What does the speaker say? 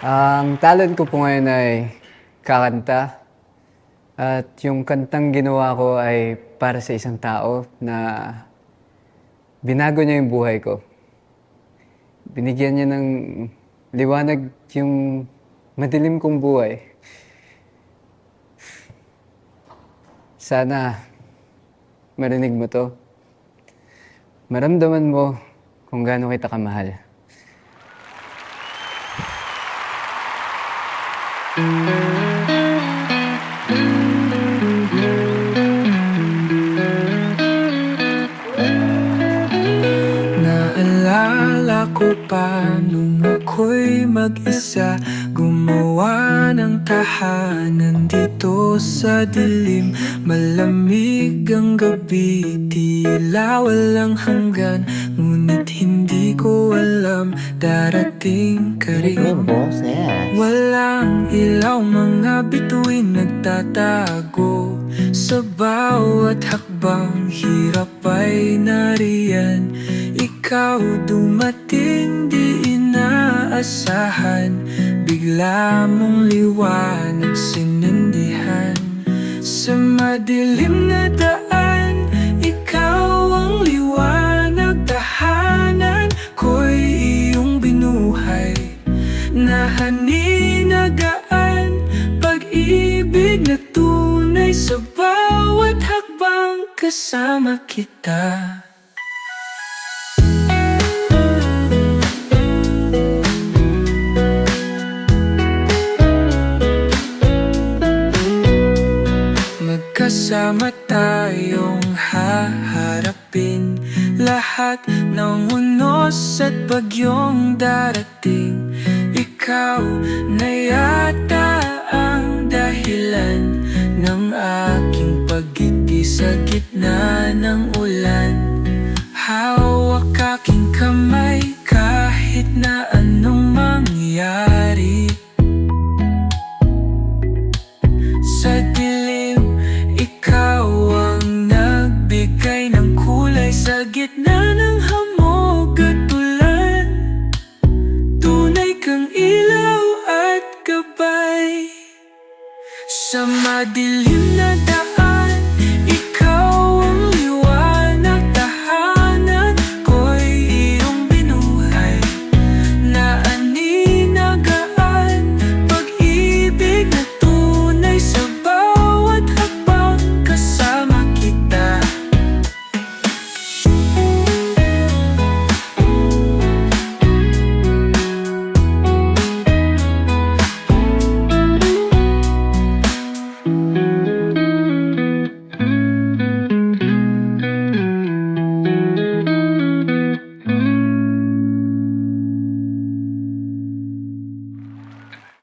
Ang talent ko po ngayon ay kakanta. At yung kantang ginawa ko ay para sa isang tao na binago niya yung buhay ko. Binigyan niya ng liwanag yung madilim kong buhay. Sana marinig mo to. Maramdaman mo kung gaano kita kamahal. Thank you. Pa nung ako'y mag-isa? Gumawa ng tahanan dito sa dilim. Malamig ang gabi, tila walang hanggan. Ngunit hindi ko alam, darating ka rin. Walang ilaw, mga bituin nagtatago. Sa bawat hakbang, hirap ay nariyan Ikaw dumating, di inaasahan. Bigla mong liwanag sinindihan. Sa madilim na daan, ikaw ang liwanag Tahanan ko'y iyong binuhay Nahaninagaan Pag-ibig na tunay Sa bawat hakbang kasama kita Magkasama tayong haharapin Lahat ng unos at bagyong darating. Ikaw na yata ang dahilan Ng aking pagiti sa gitna ng ulan. Hawak Sa madilim na daan